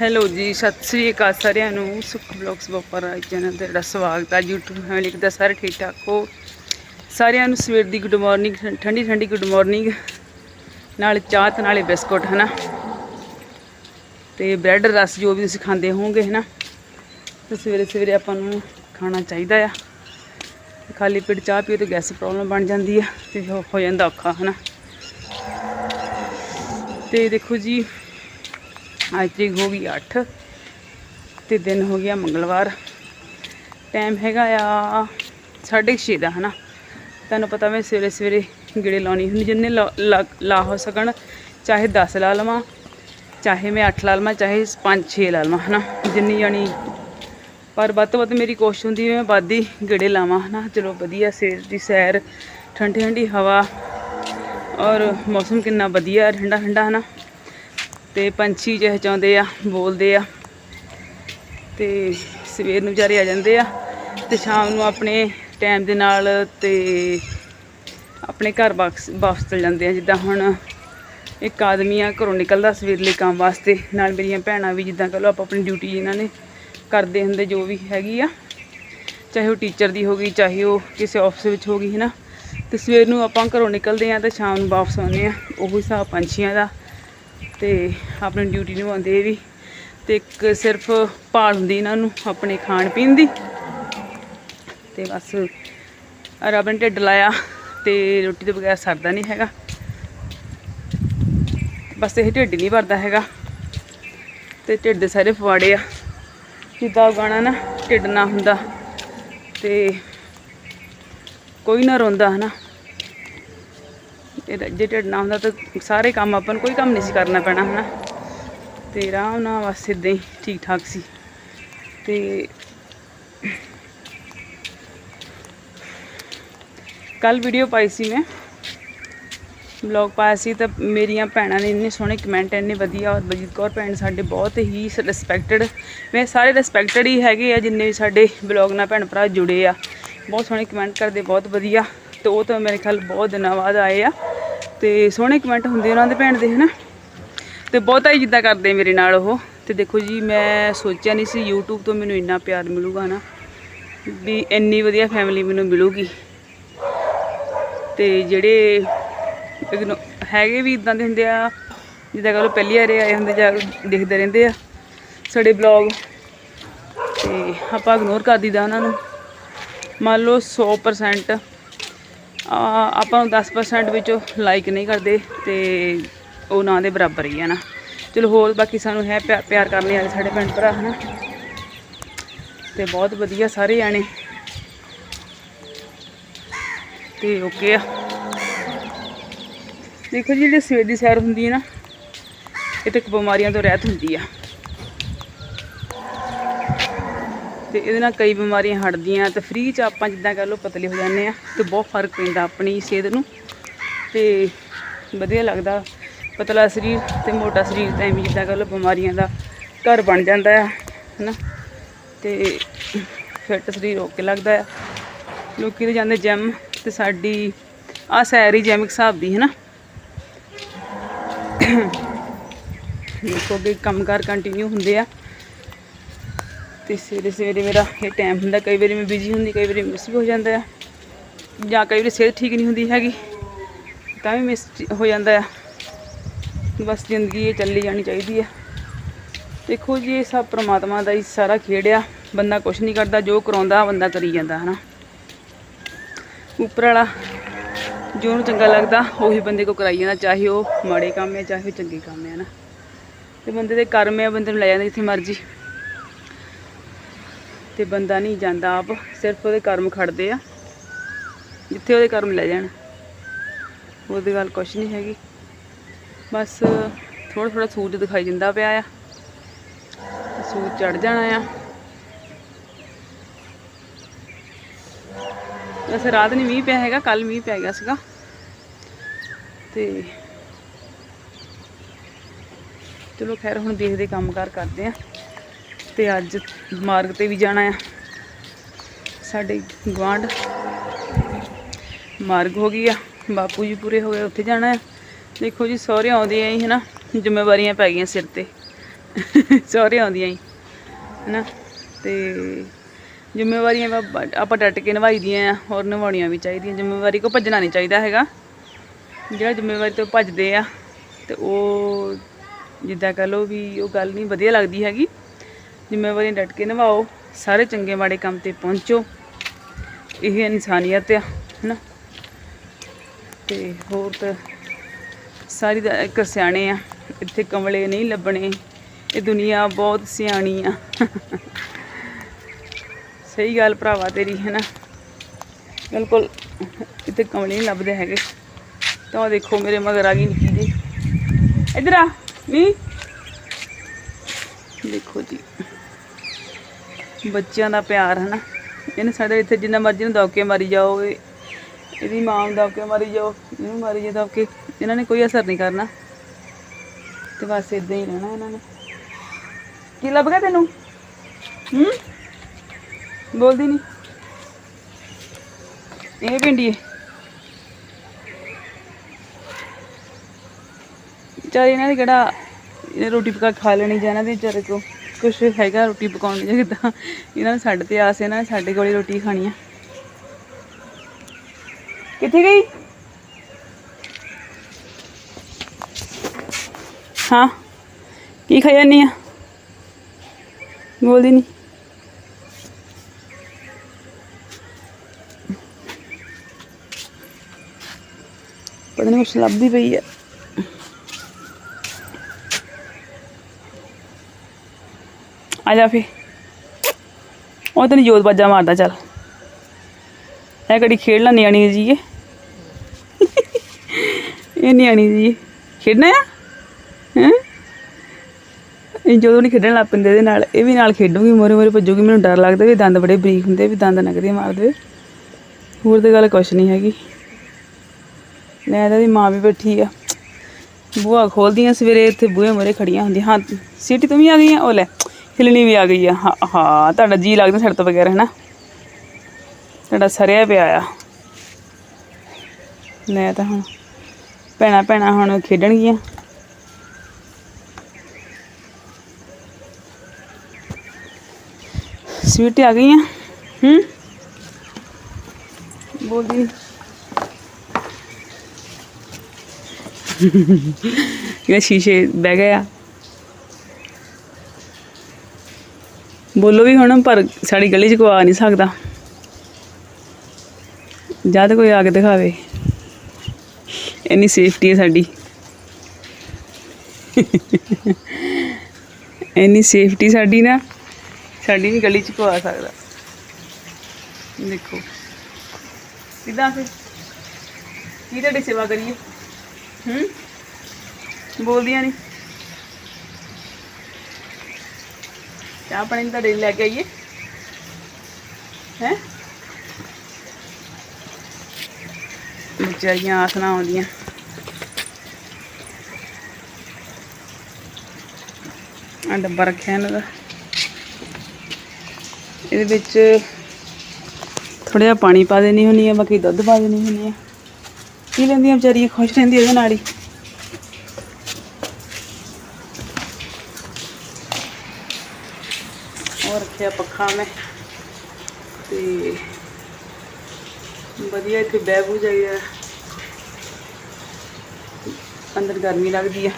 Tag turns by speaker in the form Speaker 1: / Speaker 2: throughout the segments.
Speaker 1: Hello ਜੀ, ਸਤਿ ਸ੍ਰੀ ਅਕਾਲ ਸਾਰਿਆਂ ਨੂੰ। ਸੁਖ ਬਲੌਗਸ ਬੋਪਰ ਚੈਨਲ ਤੇ ਤੁਹਾਡਾ ਸਵਾਗਤ ਹੈ YouTube ਫੈਮਿਲੀ ਦਾ ਸਾਰੇ ਠੀਕ ਠਾਕ ਹੋ? ਸਾਰਿਆਂ ਨੂੰ ਸਵੇਰ ਦੀ ਗੁੱਡ ਮਾਰਨਿੰਗ ਠੰਡੀ ਠੰਡੀ ਗੁੱਡ ਮਾਰਨਿੰਗ ਨਾਲ ਚਾਹ ਤੇ ਨਾਲੇ ਬਿਸਕੁਟ, ਹਨਾ? ਤੇ ਬ੍ਰੈਡ ਰਸ ਜੋ ਵੀ ਤੁਸੀਂ ਖਾਂਦੇ ਹੋਵੋਗੇ, ਹਨਾ? ਤੇ ਸਵੇਰੇ ਸਵੇਰੇ ਆਪਾਂ ਨੂੰ ਖਾਣਾ ਚਾਹੀਦਾ ਆ। ਖਾਲੀ ਪੇਟ ਚਾਹ ਪੀਓ ਤੇ ਗੈਸ ਪ੍ਰੋਬਲਮ ਬਣ ਜਾਂਦੀ ਆ ਤੇ ਹੋ ਹੋ ਜਾਂਦਾ ਔਖਾ, ਹਨਾ? ਤੇ ਦੇਖੋ ਜੀ ਅੱਜ ਤਰੀਕ ਹੋ ਗਈ 8 ਤੇ ਦਿਨ ਹੋ ਗਿਆ ਮੰਗਲਵਾਰ। ਟਾਈਮ ਹੈਗਾ ਆ 6:30 ਦਾ, ਹਨਾ? ਤੁਹਾਨੂੰ ਪਤਾ ਮੈਂ ਸਵੇਰੇ ਸਵੇਰੇ ਗੇੜੇ ਲਾਉਣੀ ਹੁੰਦੀ, ਜਿੰਨੇ ਲਾ- ਲਾ ਲਾ ਹੋ ਸਕਣ, ਚਾਹੇ 10 ਲਾ ਲਵਾਂ, ਚਾਹੇ ਮੈਂ 8 ਲਾ ਲਵਾਂ, ਚਾਹੇ 5-6 ਲਾ ਲਵਾਂ, ਹਨਾ? ਜਿੰਨੀ ਜਾਣੀ, ਪਰ ਵੱਧ ਤੋਂ ਵੱਧ ਮੇਰੀ ਕੋਸ਼ਿਸ਼ ਹੁੰਦੀ ਮੈਂ ਵੱਧ ਹੀ ਗੇੜੇ ਲਾਵਾਂ, ਹਨਾ? ਚਲੋ ਵਧੀਆ ਸਵੇਰ ਦੀ ਸੈਰ ਠੰਡੀ ਠੰਡੀ ਹਵਾ, ਔਰ ਮੌਸਮ ਕਿੰਨਾ ਵਧੀਆ ਠੰਡਾ ਠੰਡਾ ਹਨਾ? ਤੇ ਪੰਛੀ ਚਹਿਚਾਉਂਦੇ ਆ, ਬੋਲਦੇ ਆ। ਤੇ ਸਵੇਰ ਨੂੰ ਵਿਚਾਰੇ ਆ ਜਾਂਦੇ ਆ ਤੇ ਸ਼ਾਮ ਨੂੰ ਆਪਣੇ ਟਾਈਮ ਦੇ ਨਾਲ ਤੇ ਆਪਣੇ ਘਰ ਵਾਪਸ ਵਾਪਸ ਚਲ ਜਾਂਦੇ ਆ। ਜਿੱਦਾਂ ਹੁਣ ਇੱਕ ਆਦਮੀ ਆ, ਘਰੋਂ ਨਿਕਲਦਾ ਸਵੇਰ ਲਈ ਕੰਮ ਵਾਸਤੇ। ਨਾਲ ਮੇਰੀਆਂ ਭੈਣਾਂ ਵੀ ਜਿੱਦਾਂ ਕਹ ਲਓ ਆਪਾਂ ਆਪਣੀ ਡਿਊਟੀ ਇਹਨਾਂ ਨੇ ਕਰਦੇ ਹੁੰਦੇ, ਜੋ ਵੀ ਹੈਗੀ ਆ। ਚਾਹੇ ਉਹ ਟੀਚਰ ਦੀ ਹੋ ਗਈ, ਚਾਹੇ ਉਹ ਕਿਸੇ ਆਫਿਸ ਵਿੱਚ ਹੋ ਗਈ ਹੈ ਨਾ ਤੇ ਸਵੇਰ ਨੂੰ ਆਪਾਂ ਘਰੋਂ ਨਿਕਲਦੇ ਆ ਤੇ ਸ਼ਾਮ ਨੂੰ ਵਾਪਸ ਆਉਂਦੇ ਆ। ਉਹ ਹਿਸਾਬ ਪੰਛੀਆਂ ਦਾ ਤੇ ਆਪਣੀ ਡਿਊਟੀ ਨਿਭਾਉਂਦੇ ਇਹ ਵੀ। ਤੇ ਇੱਕ ਸਿਰਫ ਭਾਲ ਹੁੰਦੀ ਇਹਨਾਂ ਨੂੰ, ਆਪਣੇ ਖਾਣ ਪੀਣ ਦੀ। ਤੇ ਬਸ ਰੱਬ ਨੇ ਢਿੱਡ ਲਾਇਆ ਤੇ ਰੋਟੀ ਤੋਂ ਬਗੈਰ ਸਰਦਾ ਨਹੀਂ ਹੈਗਾ। ਬਸ ਇਹ ਢਿੱਡ ਨਹੀਂ ਭਰਦਾ ਹੈਗਾ। ਤੇ ਢਿੱਡ ਦੇ ਸਾਰੇ ਫਵਾੜੇ ਆ। ਜਿੱਦਾਂ ਉਹ ਗਾਣਾ ਨਾ, ਢਿੱਡ ਨਾ ਹੁੰਦਾ। ਤੇ ਕੋਈ ਨਾ ਰੋਂਦਾ ਹਨਾ। ਇਹ ਜੇ ਢਿੱਡ ਨਾ ਹੁੰਦਾ ਤਾਂ ਸਾਰੇ ਕੰਮ ਆਪਾਂ ਨੂੰ ਕੋਈ ਕੰਮ ਨਹੀਂ ਸੀ ਕਰਨਾ ਪੈਣਾ, ਹਨਾ? ਤੇ ਆਰਾਮ ਨਾਲ ਬਸ ਇਦਾਂ ਹੀ ਠੀਕ ਠਾਕ ਸੀ। ਤੇ ਕੱਲ ਵੀਡੀਓ ਪਾਈ ਸੀ ਮੈਂ। ਬਲੌਗ ਪਾਇਆ ਸੀ ਤਾਂ ਮੇਰੀਆਂ ਭੈਣਾਂ ਨੇ ਇੰਨੇ ਸੋਹਣੇ ਕਮੈਂਟ ਇੰਨੇ ਵਧੀਆ ਔਰ ਬਲਜੀਤ ਕੌਰ ਭੈਣ ਸਾਡੇ ਬਹੁਤ ਹੀ ਰਿਸਪੈਕਟਡ ਮੈਂ ਸਾਰੇ ਰਿਸਪੈਕਟਡ ਹੀ ਹੈਗੇ ਆ, ਜਿੰਨੇ ਵੀ ਸਾਡੇ ਬਲੌਗ ਨਾਲ ਭੈਣ ਭਰਾ ਜੁੜੇ ਆ। ਬਹੁਤ ਸੋਹਣੇ ਕਮੈਂਟ ਕਰਦੇ, ਬਹੁਤ ਵਧੀਆ। ਤੇ ਉਹ ਤਾਂ ਮੇਰੇ ਖਿਆਲ ਬਹੁਤ ਦਿਨਾਂ ਬਾਅਦ ਆਏ ਆ। ਤੇ ਸੋਹਣੇ ਕਮੈਂਟ ਹੁੰਦੇ ਉਹਨਾਂ ਦੇ ਭੈਣ ਦੇ, ਹਨਾ? ਤੇ ਬਹੁਤਾ ਹੀ ਜਿੱਦਾਂ ਕਰਦੇ ਮੇਰੇ ਨਾਲ ਉਹ। ਤੇ ਦੇਖੋ ਜੀ, ਮੈਂ ਸੋਚਿਆ ਨਹੀਂ ਸੀ YouTube ਤੋਂ ਮੈਨੂੰ ਇੰਨਾ ਪਿਆਰ ਮਿਲੂਗਾ ਨਾ ਵੀ ਇੰਨੀ ਵਧੀਆ ਫੈਮਿਲੀ ਮੈਨੂੰ ਮਿਲੂਗੀ। ਤੇ ਜਿਹੜੇ ਇਗਨੋ- ਹੈਗੇ ਵੀ ਇਦਾਂ ਦੇ ਹੁੰਦੇ ਆ, ਜਿੱਦਾਂ ਕਹ ਲਓ ਪਹਿਲੀ ਵਾਰੇ ਆਏ ਹੁੰਦੇ ਜਾਂ ਦੇਖਦੇ ਰਹਿੰਦੇ ਆ ਸਾਡੇ ਬਲੌਗ ਤੇ ਆਪਾਂ ਇਗਨੋਰ ਕਰ ਦਿੰਦਾ ਉਹਨਾਂ ਨੂੰ। ਮੰਨ ਲਓ 100% ਆਪਾਂ ਨੂੰ 10% ਵਿੱਚੋਂ ਲਾਈਕ ਨਹੀਂ ਕਰਦੇ ਤੇ ਉਹ ਨਾਂ ਦੇ ਬਰਾਬਰ ਹੀ ਹੈ ਨਾ। ਚਲੋ ਹੋਰ ਬਾਕੀ ਸਾਨੂੰ ਹੈ ਪਿਆ- ਪਿਆਰ ਕਰਨੇ ਵਾਲੇ ਸਾਡੇ ਭੈਣ ਭਰਾ, ਹਨਾ। ਤੇ ਬਹੁਤ ਵਧੀਆ ਸਾਰੇ ਜਾਣੇ। ਤੇ ਓਕੇ ਆ। ਦੇਖੋ ਜੀ, ਜਿਹੜੀ ਸਵੇਰ ਦੀ ਸੈਰ ਹੁੰਦੀ ਹੈ ਨਾ ਇਹ ਤੇ ਬਿਮਾਰੀਆਂ ਤੋਂ ਰਹਿਤ ਹੁੰਦੀ ਆ। ਤੇ ਇਹਦੇ ਨਾਲ ਕਈ ਬਿਮਾਰੀਆਂ ਹਟਦੀਆਂ ਤੇ ਫ੍ਰੀ ਚ ਆਪਾਂ ਜਿੱਦਾਂ ਕਹ ਲਓ ਪਤਲੇ ਹੋ ਜਾਂਦੇ ਆ ਤੇ ਬਹੁਤ ਫ਼ਰਕ ਪੈਂਦਾ ਆਪਣੀ ਸਿਹਤ ਨੂੰ। ਤੇ ਵਧੀਆ ਲੱਗਦਾ ਪਤਲਾ ਸਰੀਰ ਤੇ ਮੋਟਾ ਸਰੀਰ ਤਾਂ ਐਵੇਂ ਜਿੱਦਾਂ ਕਹ ਲਓ ਬਿਮਾਰੀਆਂ ਦਾ ਘਰ ਬਣ ਜਾਂਦਾ ਆ, ਹਨਾ। ਤੇ ਫਿੱਟ ਸਰੀਰ ਓਕੇ ਲੱਗਦਾ ਆ। ਲੋਕੀ ਤੇ ਜਾਂਦੇ ਜਿਮ ਤੇ ਸਾਡੀ ਆ ਸੈਰ ਹੀ ਜਿਮ ਹਿਸਾਬ ਦੀ, ਹਨਾ। ਦੇਖੋ ਅੱਗੇ ਕੰਮਕਾਰ ਕੰਟੀਨਿਊ ਹੁੰਦੇ ਆ। ਤੇ ਸਵੇਰੇ ਸਵੇਰੇ ਮੇਰਾ ਇਹ ਟਾਈਮ ਹੁੰਦਾ, ਕਈ ਵਾਰੀ ਮੈਂ ਬਿਜ਼ੀ ਹੁੰਦੀ, ਕਈ ਵਾਰੀ ਮਿਸ ਵੀ ਹੋ ਜਾਂਦਾ ਆ। ਜਾਂ ਕਈ ਵਾਰੀ ਸਿਹਤ ਠੀਕ ਨਹੀਂ ਹੁੰਦੀ ਹੈਗੀ, ਤਾਂ ਵੀ ਮਿਸ ਹੋ ਜਾਂਦਾ ਆ। ਬਸ ਜ਼ਿੰਦਗੀ ਇਹ ਚੱਲੀ ਜਾਣੀ ਚਾਹੀਦੀ ਆ। ਦੇਖੋ ਜੀ, ਇਹ ਸਭ ਪ੍ਰਮਾਤਮਾ ਦਾ ਹੀ ਸਾਰਾ ਖੇਡ ਆ। ਬੰਦਾ ਕੁਝ ਨਹੀਂ ਕਰਦਾ, ਜੋ ਕਰਾਉਂਦਾ ਬੰਦਾ ਕਰੀ ਜਾਂਦਾ, ਹਨਾ। ਉੱਪਰ ਵਾਲਾ ਜੋ ਉਹਨੂੰ ਚੰਗਾ ਲੱਗਦਾ, ਉਹੀ ਬੰਦੇ ਕੋ ਕਰਾਈ ਜਾਂਦਾ, ਚਾਹੇ ਉਹ ਮਾੜੇ ਕੰਮ ਹੈ ਚਾਹੇ ਚੰਗੇ ਕੰਮ ਹੈ ਨਾ ਤੇ ਬੰਦੇ ਦੇ ਕਰਮ ਹੈ ਬੰਦੇ ਨੂੰ ਲੈ ਜਾਂਦਾ ਜਿੱਥੇ ਮਰਜ਼ੀ। ਤੇ ਬੰਦਾ ਨਹੀਂ ਜਾਂਦਾ, ਆਪ ਸਿਰਫ ਉਹਦੇ ਕਰਮ ਖੜਦੇ ਆ। ਜਿੱਥੇ ਉਹਦੇ ਕਰਮ ਲੈ ਜਾਣ। ਉਹਦੀ ਗੱਲ ਕੁਛ ਨਹੀਂ ਹੈਗੀ। ਬਸ ਥੋੜਾ ਥੋੜਾ ਸੂਰਜ ਦਿਖਾਈ ਦਿੰਦਾ ਪਿਆ ਆ। ਸੂਰਜ ਚੜ ਜਾਣਾ ਆ। ਵੈਸੇ ਰਾਤ ਨਹੀਂ ਮੀਂਹ ਪਿਆ ਹੈਗਾ ਕੱਲ ਮੀਂਹ ਪੈ ਗਿਆ ਸੀਗਾ। ਤੇ ਚਲੋ ਖੈਰ, ਹੁਣ ਦੇਖਦੇ ਕੰਮਕਾਰ ਕਰਦੇ ਆ। ਤੇ ਅੱਜ ਮਾਰਗ ਤੇ ਵੀ ਜਾਣਾ ਆ। ਸਾਡੇ ਗਵਾਂਢ ਮਾਰਗ ਹੋ ਗਈ ਆ। ਬਾਪੂ ਜੀ ਪੂਰੇ ਹੋ ਗਏ, ਉੱਥੇ ਜਾਣਾ ਆ। ਦੇਖੋ ਜੀ, ਸਹੁਰੇ ਆਉਂਦੇ ਆ ਹੀ, ਹਨਾ? ਜ਼ਿੰਮੇਵਾਰੀਆਂ ਪੈ ਗਈਆਂ ਸਿਰ ਤੇ। ਸਹੁਰੇ ਆਉਂਦੀਆਂ ਹੀ, ਹਨਾ? ਤੇ ਜ਼ਿੰਮੇਵਾਰੀਆਂ ਆਪਾਂ ਆਪਾਂ ਡਟ ਕੇ ਨਿਭਾਈ ਦੀਆਂ ਆ ਔਰ ਨਿਭਾਉਣੀਆਂ ਵੀ ਚਾਹੀਦੀਆਂ। ਜ਼ਿੰਮੇਵਾਰੀ ਕੋ ਭੱਜਣਾ ਨਹੀਂ ਚਾਹੀਦਾ ਹੈਗਾ। ਜਿਹੜਾ ਜ਼ਿੰਮੇਵਾਰੀ ਤੋਂ ਭੱਜਦੇ ਆ, ਤੇ ਉਹ ਜਿੱਦਾਂ ਕਹ ਲਓ ਵੀ ਉਹ ਗੱਲ ਨਹੀਂ ਵਧੀਆ ਲੱਗਦੀ ਹੈਗੀ। ਜ਼ਿੰਮੇਵਾਰੀ ਡਟ ਕੇ ਨਿਭਾਓ, ਸਾਰੇ ਚੰਗੇ ਮਾੜੇ ਕੰਮ ਤੇ ਪਹੁੰਚੋ। ਇਹ ਇਨਸਾਨੀਅਤ ਆ, ਹਨਾ? ਤੇ ਹੋਰ ਤਾਂ ਸਾਰੀ ਦਾ ਇੱਕ ਸਿਆਣੇ ਆ, ਇੱਥੇ ਕਮਲੇ ਨਹੀਂ ਲੱਭਣੇ, ਇਹ ਦੁਨੀਆ ਬਹੁਤ ਸਿਆਣੀ ਆ। ਸਹੀ ਗੱਲ ਭਰਾਵਾ ਤੇਰੀ ਹੈ ਨਾ ਬਿਲਕੁਲ, ਇੱਥੇ ਕਮਲੇ ਨਹੀਂ ਲੱਭਦੇ ਹੈਗੇ। ਤਾਂ ਉਹ ਦੇਖੋ ਮੇਰੇ ਮਗਰ ਆ ਗਈ ਨਿੱਕੀ ਜੀ ਇੱਧਰ ਆ ਨਹੀਂ ਦੇਖੋ ਜੀ। ਬੱਚਿਆਂ ਦਾ ਪਿਆਰ ਹੈ ਨਾ ਇਹਨੇ ਸਾਡੇ ਇੱਥੇ ਜਿੰਨਾ ਮਰਜ਼ੀ ਨੂੰ ਦੌਕੇ ਮਾਰੀ ਜਾਓ ਇਹਦੀ ਮਾਂ ਨੂੰ ਦੌਕੇ ਮਾਰੀ ਜਾਓ, ਇਹਨੂੰ ਮਾਰੀ ਜਾਓ ਦੌਕੇ ਇਹਨਾਂ ਨੇ ਕੋਈ ਅਸਰ ਨਹੀਂ ਕਰਨਾ। ਤੇ ਬਸ ਇਦਾਂ ਹੀ ਰਹਿਣਾ ਇਹਨਾਂ ਨੇ। ਕੀ ਲੱਭ ਗਿਆ ਤੈਨੂੰ? ਹੂੰ? ਬੋਲਦੀ ਨਹੀਂ ਇਹ ਪਿੰਡੀ ਹੈ ਚਾਰੇ ਇਹਨਾਂ ਦੀ ਕਿਹੜਾ ਇਹਨੇ ਰੋਟੀ ਪਕਾ ਖਾ ਲੈਣੀ ਜਾਂ ਇਹਨਾਂ ਦੇ ਵਿਚਾਰੇ ਕੋ ਕੁਛ ਹੈਗਾ ਰੋਟੀ ਪਕਾਉਣ ਜਾਂ ਕਿੱਦਾਂ ਇਹਨਾਂ ਨੇ ਸਾਡੇ ਤੇ ਆਸ ਹੈ ਇਹਨਾਂ ਨੇ, ਸਾਡੇ ਕੋਲੇ ਰੋਟੀ ਖਾਣੀ ਆ। ਕਿੱਥੇ ਗਈ? ਹਾਂ। ਕੀ ਖਾਈ ਜਾਨੀ ਆ? ਬੋਲਦੀ ਨਹੀਂ ਪਤਾ ਨਹੀਂ ਕੁਛ ਲੱਭਦੀ ਪਈ ਆ। ਆ ਜਾ ਫੇ। ਉਹ ਤੈਨੂੰ ਜੋਤ ਬਾਜਾ ਮਾਰਦਾ, ਚੱਲ। ਇਹ ਕੜੀ ਖੇਡ ਲਾ ਨਿਆਣੀ ਜੀ ਇਹ ਇਹ ਨਿਆਣੀ ਜੀ ਖੇਡਣਾ ਆ? ਹੈਂ? ਇਹ ਜਦੋਂ ਨਹੀਂ ਖੇਡਣ ਲੱਗ ਪੈਂਦੇ ਇਹਦੇ ਨਾਲ। ਇਹ ਵੀ ਨਾਲ ਖੇਡੂਗੀ, ਮੋਰੇ ਮੋਰੇ ਭੱਜੂਗੀ। ਮੈਨੂੰ ਡਰ ਲੱਗਦਾ ਵੀ ਦੰਦ ਬੜੇ ਬਰੀਕ ਹੁੰਦੇ, ਵੀ ਦੰਦ ਨਗਦੇ ਮਾਰ ਦੇਵੇ। ਹੋਰ ਤੇ ਗੱਲ ਕੁਛ ਨਹੀਂ ਹੈਗੀ। ਲੈ ਤਾਂ ਦੀ ਮਾਂ ਵੀ ਬੈਠੀ ਆ। ਬੂਹਾ ਖੋਲਦੀਆਂ ਸਵੇਰੇ, ਇੱਥੇ ਬੂਹੇ ਮੋਰੇ ਖੜੀਆਂ ਹੁੰਦੀਆਂ। ਹਾਂ, ਸਿਟੀ ਤੂੰ ਵੀ ਆ ਗਈ ਆ? ਉਹ ਲੈ। ਹਿਲਣੀ ਵੀ ਆ ਗਈ ਆ। ਹਾਂ ਹਾਂ, ਤੁਹਾਡਾ ਜੀ ਲੱਗਦਾ ਸਾਡੇ ਤੋਂ ਬਗੈਰ ਹੈ ਨਾ ਤੁਹਾਡਾ ਸਰਿਆ ਪਿਆ ਆ। ਲੈ ਤਾਂ ਹੁਣ ਭੈਣਾਂ ਭੈਣਾਂ ਹੁਣ ਖੇਡਣਗੀਆਂ। ਸਵੀਟ ਆ ਗਈਆਂ। ਹੂੰ? ਬੋਲਦੀ ਇਹ ਸ਼ੀਸ਼ੇ ਬਹਿ ਗਏ ਬੋਲੋ ਵੀ ਹੁਣ, ਪਰ ਸਾਡੀ ਗਲੀ 'ਚ ਕੋਈ ਆ ਨਹੀਂ ਸਕਦਾ। ਜਦ ਕੋਈ ਆ ਕੇ ਦਿਖਾਵੇ। ਇੰਨੀ ਸੇਫਟੀ ਹੈ ਸਾਡੀ। ਇੰਨੀ ਸੇਫਟੀ ਸਾਡੀ ਨਾ, ਸਾਡੀ ਨਹੀਂ ਗਲੀ 'ਚ ਕੋਈ ਆ ਸਕਦਾ। ਦੇਖੋ। ਸਿੱਧਾ ਫਿਰ? ਕੀ ਤੁਹਾਡੀ ਸੇਵਾ ਕਰੀਏ? ਹੂੰ? ਬੋਲਦੀਆਂ ਨਹੀਂ ਚਾਹ ਪਾਣੀ ਤੁਹਾਡੇ ਲੈ ਕੇ ਆਈਏ। ਹੈ? ਵਿਚਾਰੀਆਂ ਆਸਣਾ ਆਉਂਦੀਆਂ। ਆ ਡੱਬਾ ਰੱਖਿਆ ਇਹਨਾਂ ਦਾ। ਇਹਦੇ ਵਿੱਚ ਥੋੜਾ ਜਿਹਾ ਪਾਣੀ ਪਾ ਦੇਣੀ ਹੁੰਦੀ ਆ, ਬਾਕੀ ਦੁੱਧ ਪਾ ਦੇਣੀ ਹੁੰਦੀ ਹੈ ਪੀ ਲੈਂਦੀਆਂ ਵਿਚਾਰੀਆਂ, ਖੁਸ਼ ਰਹਿੰਦੀਆਂ ਇਹਦੇ ਨਾਲ ਹੀ ਹੋਰ ਰੱਖਿਆ ਪੱਖਾ ਮੈਂ। ਤੇ ਵਧੀਆ ਇੱਥੇ ਬਹਿ ਬੂ ਜਾਈਦਾ ਅੰਦਰ ਗਰਮੀ ਲੱਗਦੀ ਆ।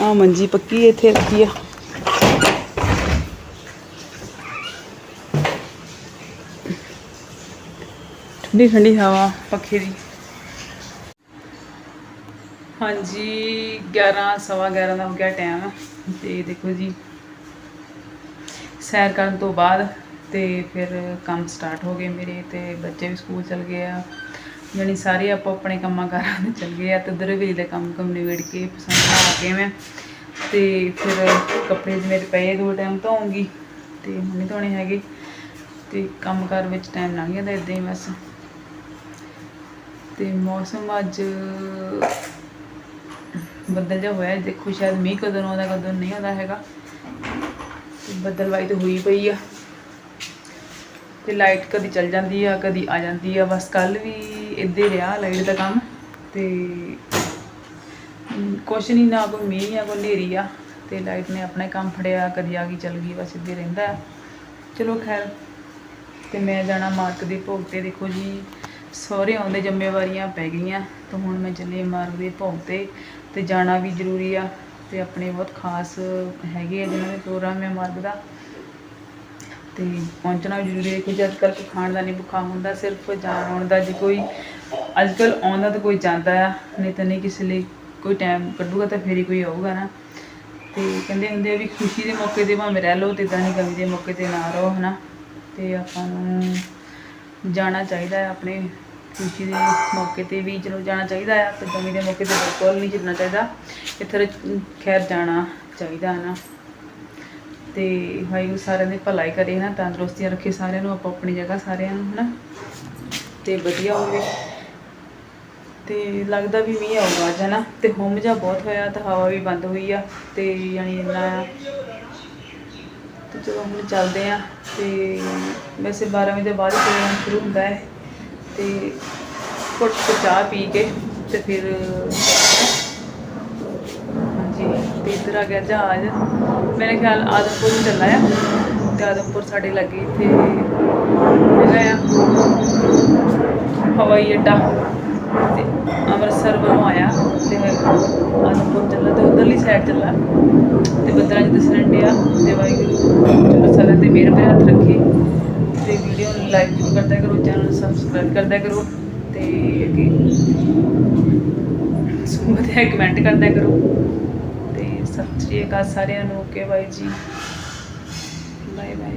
Speaker 1: ਆ ਮੰਜੀ ਪੱਕੀ ਇੱਥੇ ਰੱਖੀ ਆ। ਠੰਡੀ ਠੰਡੀ ਹਵਾ ਪੱਖੇ ਦੀ। ਹਾਂਜੀ 11 ਸਵਾ 11 ਦਾ ਹੋ ਗਿਆ ਟਾਈਮ ਤੇ ਦੇਖੋ ਜੀ ਸੈਰ ਕਰਨ ਤੋਂ ਬਾਅਦ ਤੇ ਫਿਰ ਕੰਮ ਸਟਾਰਟ ਹੋ ਗਏ ਮੇਰੇ ਤੇ ਬੱਚੇ ਵੀ ਸਕੂਲ ਚਲ ਗਏ ਆ। ਜਾਣੀ ਸਾਰੇ ਆਪੋ ਆਪਣੇ ਕੰਮਾਂ ਕਾਰਾਂ ਤੇ ਚਲ ਗਏ ਆ ਤੇ ਉਧਰ ਵੀ ਦੇ ਕੰਮ ਕੰਮ ਨਿਬੜ ਕੇ ਪਸੰਦ ਆ ਕੇ ਮੈਂ। ਤੇ ਫਿਰ ਕੱਪੜੇ ਜਿਵੇਂ ਪਏ ਦੋ ਟਾਈਮ ਧੋਉਂਗੀ ਤੇ ਹੁਣ ਨਹੀਂ ਧੋਣੇ ਹੈਗੇ ਤੇ ਕੰਮ ਕਾਰ ਵਿੱਚ ਟਾਈਮ ਲੰਘ ਜਾਂਦਾ ਇਦਾਂ ਹੀ ਬਸ। ਤੇ ਮੌਸਮ ਅੱਜ ਬੱਦਲ ਜਿਹਾ ਹੋਇਆ, ਦੇਖੋ ਸ਼ਾਇਦ ਮੀਂਹ ਕਦੋਂ ਆਉਂਦਾ, ਕਦੋਂ ਨਹੀਂ ਆਉਂਦਾ ਹੈਗਾ। ਬੱਦਲਵਾਈ ਤਾਂ ਹੋਈ ਪਈ ਆ। ਤੇ ਲਾਈਟ ਕਦੀ ਚਲ ਜਾਂਦੀ ਆ, ਕਦੀ ਆ ਜਾਂਦੀ ਆ। ਬਸ ਕੱਲ ਵੀ ਇੱਦਾਂ ਰਿਹਾ ਲਾਈਟ ਦਾ ਕੰਮ। ਤੇ ਕੁਛ ਨਹੀਂ ਨਾ ਕੋਈ ਮੀਂਹ ਆ, ਕੋਈ ਹਨੇਰੀ ਆ। ਤੇ ਲਾਈਟ ਨੇ ਆਪਣਾ ਕੰਮ ਫੜਿਆ, ਕਦੀ ਆ ਗਈ, ਚਲ ਗਈ, ਬਸ ਇੱਦਾਂ ਰਹਿੰਦਾ ਚਲੋ ਖੈਰ, ਤੇ ਮੈਂ ਜਾਣਾ ਮਾਰਕ ਦੇ ਭੋਗ ਤੇ। ਦੇਖੋ ਜੀ, ਸਹੁਰੇ ਆਉਂਦੇ ਜ਼ਿੰਮੇਵਾਰੀਆਂ ਪੈ ਗਈਆਂ। ਤਾਂ ਹੁਣ ਮੈਂ ਚੱਲੇ ਮਾਰਕ ਦੇ ਭੋਗ ਤੇ। ਤੇ ਜਾਣਾ ਵੀ ਜ਼ਰੂਰੀ ਆ। ਤੇ ਆਪਣੇ ਬਹੁਤ ਖਾਸ ਹੈਗੇ ਆ ਜਿਨ੍ਹਾਂ ਦੇ ਪ੍ਰੋਗਰਾਮ ਹੈ ਮਾਰਕ ਦਾ। ਤੇ ਪਹੁੰਚਣਾ ਵੀ ਜ਼ਰੂਰੀ ਹੈ, ਕਿਉਂਕਿ ਅੱਜ ਕੱਲ੍ਹ ਕੋਈ ਖਾਣ ਦਾ ਨਹੀਂ ਭੁੱਖਾ ਹੁੰਦਾ, ਸਿਰਫ ਜਾਣ ਆਉਣ ਦਾ ਜੇ ਕੋਈ ਅੱਜ ਕੱਲ੍ਹ ਆਉਂਦਾ ਤਾਂ ਕੋਈ ਜਾਂਦਾ ਆ, ਨਹੀਂ ਤਾਂ ਨਹੀਂ ਕਿਸੇ ਲਈ ਕੋਈ ਟਾਈਮ ਕੱਢੂਗਾ ਤਾਂ ਫੇਰ ਹੀ ਕੋਈ ਆਊਗਾ ਨਾ। ਤੇ ਕਹਿੰਦੇ ਹੁੰਦੇ ਆ ਵੀ ਖੁਸ਼ੀ ਦੇ ਮੌਕੇ ਤੇ ਭਾਵੇਂ ਰਹਿ ਲਓ ਤੇ ਇਦਾਂ ਨਹੀਂ ਗਮੀ ਦੇ ਮੌਕੇ ਤੇ ਨਾ ਰਹੋ, ਹਨਾ। ਤੇ ਆਪਾਂ ਨੂੰ ਜਾਣਾ ਚਾਹੀਦਾ ਹੈ ਆਪਣੇ ਖੁਸ਼ੀ ਦੇ ਮੌਕੇ ਤੇ ਵੀ ਚਲੋ ਜਾਣਾ ਚਾਹੀਦਾ ਆ, ਤੇ ਗਮੀ ਦੇ ਮੌਕੇ ਤੇ ਬਿਲਕੁਲ ਨਹੀਂ ਜਿੱਤਣਾ ਚਾਹੀਦਾ। ਇੱਥੇ ਖੈਰ ਜਾਣਾ ਚਾਹੀਦਾ ਹੈ ਨਾ। ਤੇ ਵਾਹਿਗੁਰੂ ਸਾਰਿਆਂ ਦੀ ਭਲਾਈ ਕਰੇ ਨਾ ਤੰਦਰੁਸਤੀਆਂ ਰੱਖੇ ਸਾਰਿਆਂ ਨੂੰ ਆਪੋ ਆਪਣੀ ਜਗ੍ਹਾ ਸਾਰਿਆਂ ਨੂੰ, ਹਨਾ। ਤੇ ਵਧੀਆ ਹੋਵੇ। ਤੇ ਲੱਗਦਾ ਵੀ ਮੀਂਹ ਆਊਗਾ ਅੱਜ, ਹਨਾ। ਤੇ ਹੁੰਮ ਜਾ ਬਹੁਤ ਹੋਇਆ, ਤੇ ਹਵਾ ਵੀ ਬੰਦ ਹੋਈ ਆ, ਤੇ ਯਾਨੀ ਇੰਨਾ ਆ। ਤੇ ਚਲੋ ਹੁਣ ਚੱਲਦੇ ਆ, ਤੇ ਵੈਸੇ 12 ਵਜੇ ਦੇ ਬਾਅਦ ਪ੍ਰੋਗਰਾਮ ਸ਼ੁਰੂ ਹੁੰਦਾ ਹੈ। ਤੇ ਘੁੱਟ ਚਾਹ ਪੀ ਕੇ ਤੇ ਫਿਰ ਹਾਂਜੀ, ਤੇ ਇੱਧਰ ਆ ਗਿਆ ਜਹਾਜ਼। ਮੇਰੇ ਖਿਆਲ ਆਦਮਪੁਰ ਨੂੰ ਚੱਲਾ ਆ। ਤੇ ਆਦਮਪੁਰ ਸਾਡੇ ਲੱਗੇ ਇੱਥੇ ਹੈਗਾ ਆ। ਹਵਾਈ ਅੱਡਾ ਤੇ ਅੰਮ੍ਰਿਤਸਰ ਵੱਲੋਂ ਆਇਆ ਤੇ ਆਦਮਪੁਰ ਚੱਲਾ ਤੇ ਉਧਰਲੀ ਸਾਈਡ ਚੱਲਾ। ਤੇ ਬੱਦਲਾਂ 'ਚ ਦੱਸਣ ਡਿਆ ਤੇ ਵਾਹਿਗੁਰੂ ਚਲੋ ਸਾਰਿਆਂ ਤੇ ਮਿਹਰ ਹੱਥ ਰੱਖੇ ਤੇ ਵੀਡੀਓ ਲਾਈਕ ਜ਼ਰੂਰ ਕਰਦਿਆ ਕਰੋ ਚੈਨਲ ਨੂੰ ਸਬਸਕ੍ਰਾਈਬ ਕਰਦਿਆ ਕਰੋ ਤੇ ਅੱਗੇ ਵਧੀਆ ਕਮੈਂਟ ਕਰਦਿਆ ਕਰੋ ਤੇ ਸਤਿ ਸ਼੍ਰੀ ਅਕਾਲ ਸਾਰਿਆਂ ਨੂੰ, ਓਕੇ ਬਾਈ ਜੀ। Bye bye